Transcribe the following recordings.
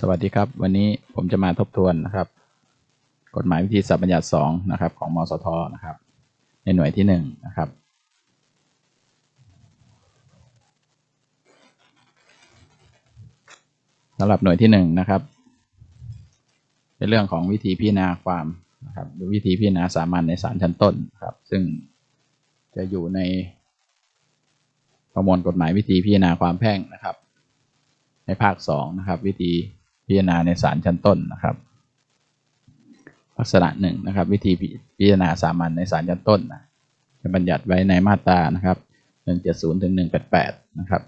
สวัสดีครับ วันนี้ผมจะมาทบทวนนะครับ กฎหมายวิธีสัพบัญญัติสองนะครับของมสทนะครับ ในหน่วยที่หนึ่งนะครับ สำหรับหน่วยที่หนึ่งนะครับเป็นเรื่องของวิธีพิจารณาความนะครับหรือวิธีพิจารณาสามัญในศาลชั้นต้นนครับ ซึ่งจะอยู่ในประมวลกฎหมายวิธีพิจารณาความแพ่งนะครับ ในภาคสองนะครับ วิธี พิจารณาในศาลชั้นต้นนะครับ ลักษณะหนึ่งนะครับ วิธีพิจารณาสามัญในศาลชั้นต้นนะจะบัญญัติไว้ในมาตรานะครับหนึ่งเจ็ดศูนย์ถึงหนึ่งแปดแปดนะครับ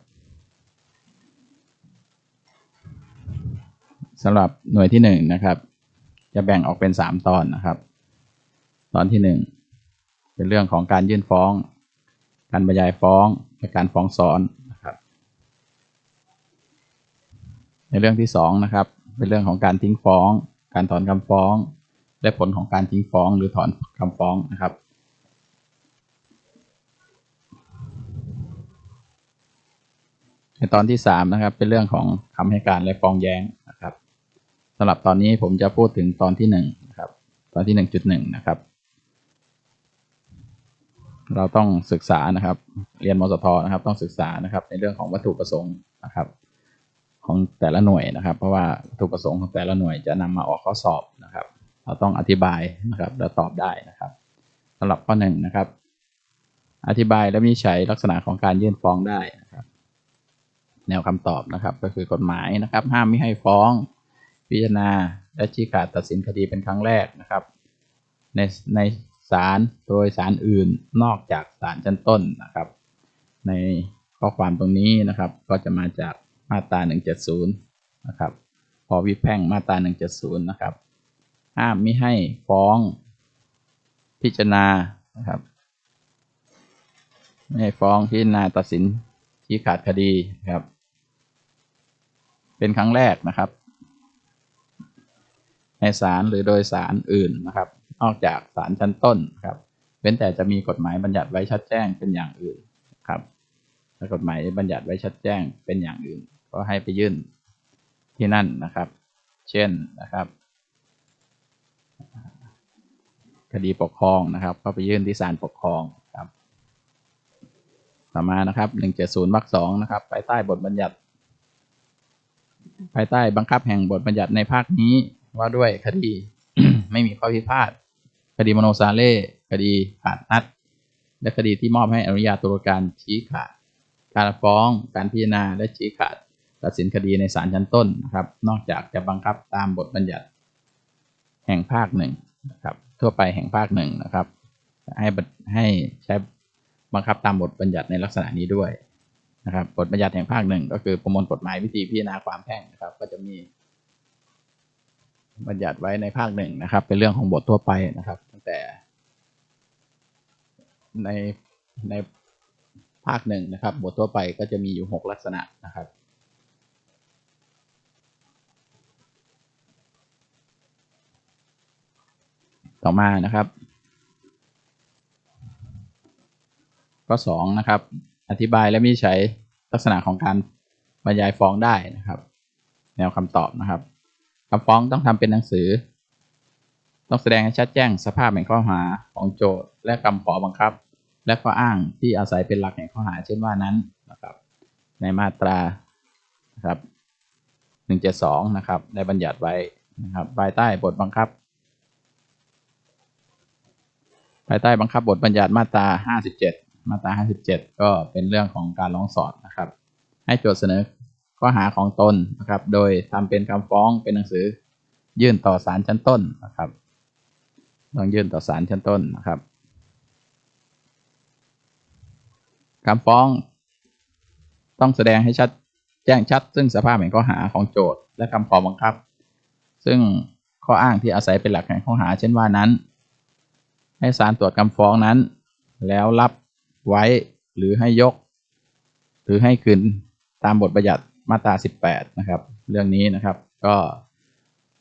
สำหรับหน่วยที่หนึ่งนะครับ จะแบ่งออกเป็นสามตอนนะครับ ตอนที่หนึ่งเป็นเรื่องของการยื่นฟ้อง การบรรยายฟ้องและการฟ้องซ้อนนะครับ ในเรื่องที่สองนะครับ เป็นเรื่องของการทิ้งฟ้อง การถอนคำฟ้อง และผลของการทิ้งฟ้องหรือถอนคำฟ้องนะครับ ในตอนที่สามนะครับเป็นเรื่องของคำให้การและฟ้องแย้งนะครับสำหรับตอนนี้ผมจะพูดถึงตอนที่หนึ่งนะครับตอนที่หนึ่งจุดหนึ่งนะครับ เราต้องศึกษานะครับ เรียนมสทนะครับ ต้องศึกษานะครับ ในเรื่องของวัตถุประสงค์นะครับ ของแต่ละหน่วยนะครับ เพราะว่าวัตถุประสงค์ของแต่ละหน่วยจะนำมาออกข้อสอบนะครับ เราต้องอธิบายนะครับและตอบได้นะครับสำหรับข้อหนึ่งนะครับ อธิบายและวินิจฉัยลักษณะของการยื่นฟ้องได้นะครับ แนวคำตอบนะครับ ก็คือกฎหมายนะครับ ห้ามไม่ให้ฟ้อง พิจารณา และชี้ขาดตัดสินคดีเป็นครั้งแรกนะครับ ในในศาลโดยศาลอื่นนอกจากศาลชั้นต้นนะครับ ในข้อความตรงนี้นะครับก็จะมาจาก มาตรา 170 นะครับ พอวิแพ่งมาตรา 170 นะครับ ห้ามไม่ให้ฟ้องพิจารณา นะครับไม่ให้ฟ้องพิจารณาตัดสินชี้ขาดคดีนะครับ เป็นครั้งแรกนะครับ ในศาลหรือโดยศาลอื่นนะครับ นอกจากศาลชั้นต้นนครับเว้นแต่จะมีกฎหมายบัญญัติไว้ชัดแจ้งเป็นอย่างอื่นครับถ้ากฎหมายบัญญัติไว้ชัดแจ้งเป็นอย่างอื่น ก็ให้ไปยื่นที่นั่นนะครับ เช่นนะครับ คดีปกครองนะครับ ก็ไปยื่นที่ศาลปกครองครับ ต่อมานะครับ170วรรคสองนะครับภายใต้บทบัญญัติ ภายใต้บังคับแห่งบทบัญญัติในภาคนี้ว่าด้วยคดีไม่มีข้อพิพาทคดีมโนซาเล่คดีขาดนัด และคดีที่มอบให้อนุญาโตุลาการชี้ขาด การฟ้อง การพิจารณาและชี้ขาด ตัดสินคดีในศาลชั้นต้นนะครับ นอกจากจะบังคับตามบทบัญญัติแห่งภาคหนึ่งนะครับ ทั่วไปแห่งภาคหนึ่งนะครับ ให้ให้ใช้บังคับตามบทบัญญัติในลักษณะนี้ด้วยนะครับ บทบัญญัติแห่งภาคหนึ่งก็คือประมวลกฎหมายวิธีพิจารณาความแพ่งนะครับ ก็จะมี บัญญัติไว้ในภาคหนึ่งนะครับ เป็นเรื่องของบททั่วไปนะครับ ตั้งแต่ ในในภาคหนึ่งนะครับ บททั่วไปก็จะมีอยู่หกลักษณะนะครับ ต่อมานะครับ ข้อสองนะครับ อธิบายและวินิจฉัยลักษณะของการบรรยายฟ้องได้นะครับ แนวคำตอบนะครับคำฟ้องต้องทำเป็นหนังสือ ต้องแสดงให้ชัดแจ้งสภาพแห่งข้อหาของโจทย์และคำขอบังคับ และข้ออ้างที่อาศัยเป็นหลักแห่งข้อหาเช่นว่านั้นนะครับ ในมาตรานะครับ172นะครับ ได้บัญญัติไว้นะครับภายใต้บทบังคับ ภายใต้บังคับบทบัญญัติมาตรา 57 มาตรา 57 ก็เป็นเรื่องของการร้องสอดนะครับ ให้โจทย์เสนอข้อหาของตนนะครับ โดยทำเป็นคำฟ้องเป็นหนังสือยื่นต่อศาลชั้นต้นนะครับต้องยื่นต่อศาลชั้นต้นนะครับคำฟ้อง ต้องแสดงให้ชัดแจ้งชัด ซึ่งสภาพแห่งข้อหาของโจทย์และคำขอบังคับ ซึ่งข้ออ้างที่อาศัยเป็นหลักแห่งข้อหา เช่นว่านั้น ให้ศาลตรวจคำฟ้องนั้น แล้วรับไว้หรือให้ยก หรือให้คืนตามบทบัญญัติมาตรา 18 นะครับ เรื่องนี้นะครับก็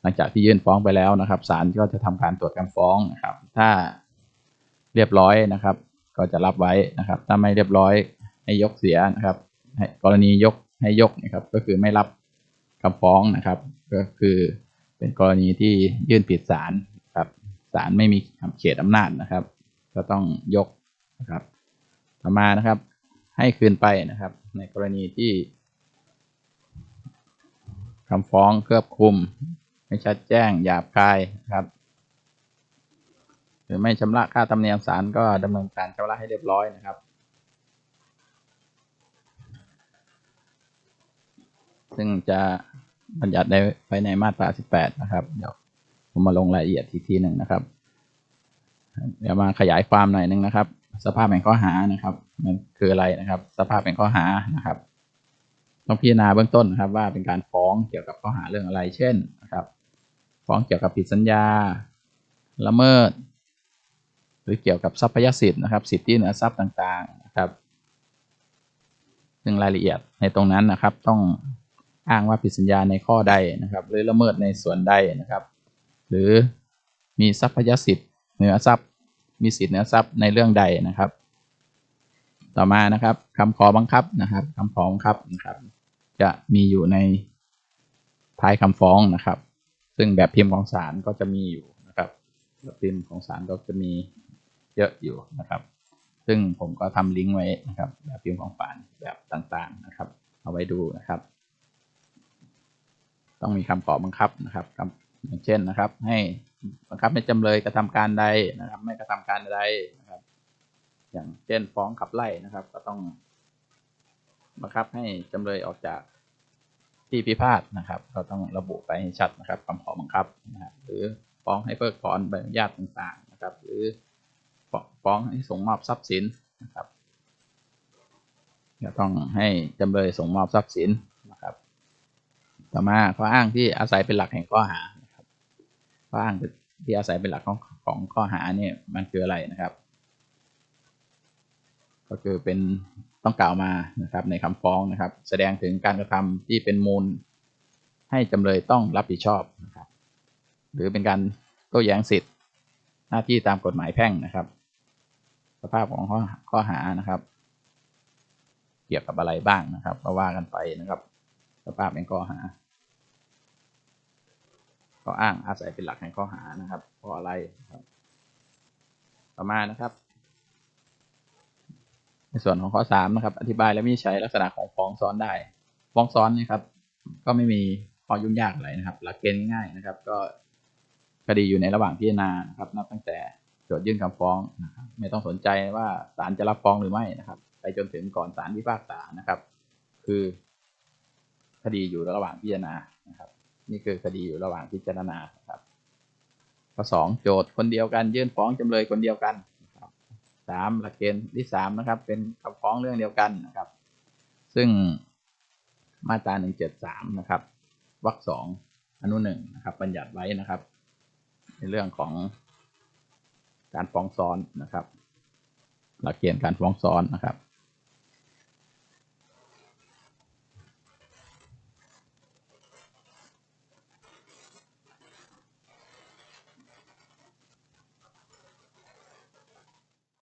หลังจากที่ยื่นฟ้องไปแล้วนะครับศาลก็จะทำการตรวจคำฟ้องนะครับ ถ้าเรียบร้อยนะครับ ก็จะรับไว้นะครับ ถ้าไม่เรียบร้อยให้ยกเสียนะครับกรณียกให้ยกนะครับ ก็คือไม่รับคำฟ้องนะครับ ก็คือเป็นกรณีที่ยื่นผิดศาลครับศา ลไม่มีเขตอำนาจนะครับ ก็ต้องยกนะครับ ต่อมานะครับ ให้คืนไปนะครับ ในกรณีที่คำฟ้องเครือบคุม ไม่ชัดแจ้งหยาบคายนะครับ หรือไม่ชำระค่าธรรมเนียมศาลก็ดำเนินการชำระให้เรียบร้อยนะครับซึ่งจะบัญญัติได้ไว้ในมาตรา 18 นะครับ เดี๋ยว ผมมาลงรายละเอียดทีทีหนึ่งนะครับ เดี๋ยวมาขยายความหน่อยหนึงนะครับ สภาพแห่งข้อหานะครับ มันคืออะไรนะครับ สภาพแห่งข้อหานะครับต้องพิจารณาเบื้องต้นนะครับ ว่าเป็นการฟ้องเกี่ยวกับข้อหาเรื่องอะไร เช่นนะครับ ฟ้องเกี่ยวกับผิดสัญญา ละเมิด หรือเกี่ยวกับทรัพยสิทธิ์นะครับ สิทธิเหนือทรัพย์ต่างๆนะครับ ซึ่งรายละเอียดในตรงนั้นนะครับ ต้องอ้างว่าผิดสัญญาในข้อใดนะครับ หรือละเมิดในส่วนใดนะครับ หรือมีทรัพยสิทธิ์เหนือทรัพย์ มีสิทธิเหนือทรัพย์ในเรื่องใดนะครับ ต่อมานะครับคำขอบังคับนะครับคำขอบังคับนะครับ จะมีอยู่ในท้ายคำฟ้องนะครับ ซึ่งแบบพิมพ์ของศาลก็จะมีอยู่นะครับแบบพิมพ์ของศาลก็จะมีเยอะอยู่นะครับ ซึ่งผมก็ทำลิงก์ไว้นะครับ แบบพิมพ์ของศาลแบบต่างๆนะครับ เอาไว้ดูนะครับ ต้องมีคำขอบังคับนะครับ อย่างเช่นนะครับ ให้บังคับให้จำเลยกระทำการใดนะครับ ไม่กระทำการใดนะครับ อย่างเช่นฟ้องขับไล่นะครับ ก็ต้องบังคับให้จำเลยออกจากที่พิพาทนะครับก็ต้องระบุไปให้ชัดนะครับคำขอบังคับนะครับหรือฟ้องให้เพิกถอนใบอนุญาตต่างๆนะครับ หรือฟ้องให้ส่งมอบทรัพย์สินนะครับก็ต้องให้จำเลยส่งมอบทรัพย์สินนะครับ ต่อมาข้ออ้างที่อาศัยเป็นหลักแห่งข้อหา บ้างที่อาศัยเป็นหลักของของข้อหาเนี่ยมันคืออะไรนะครับ ก็คือเป็นต้องกล่าวมานะครับในคำฟ้องนะครับ แสดงถึงการกระทำที่เป็นมูล ให้จำเลยต้องรับผิดชอบนะครับหรือเป็นการโต้แย้งสิทธิ์ หน้าที่ตามกฎหมายแพ่งนะครับ สภาพของข้อข้อหานะครับ เกี่ยวกับอะไรบ้างนะครับก็ว่ากันไปนะครับ สภาพเป็นข้อหา ข้ออ้างอาศัยเป็นหลักแห่งข้อหานะครับเพราะอะไรครับ ต่อมานะครับ ในส่วนของข้อสามนะครับ อธิบายและวินิจฉัยลักษณะของฟ้องซ้อนได้ ฟ้องซ้อนนี่ครับ ก็ไม่มีข้อยุ่งยากอะไรนะครับ หลักเกณฑ์ง่ายนะครับ ก็คดีอยู่ในระหว่างพิจารณานะครับนับตั้งแต่โจทยื่นคำฟ้องนะครับไม่ต้องสนใจว่าศาลจะรับฟ้องหรือไม่นะครับไปจนถึงก่อนศาลพิพากษานะครับ คือ คดีอยู่ระหว่างพิจารณานะครับ นี่คือคดีอยู่ระหว่างพิจารณาครับข้อสองโจทย์คนเดียวกันยื่นฟ้องจำเลยคนเดียวกันสามหลักเกณฑ์ที่สามนะครับ เป็นคำฟ้องเรื่องเดียวกันนะครับ ซึ่งมาตราหนึ่งเจ็ดสามนะครับวรรคสองอนุหนึ่งนะครับ บัญญัติไว้นะครับ ในเรื่องของการฟ้องซ้อนนะครับ หลักเกณฑ์การฟ้องซ้อนนะครับ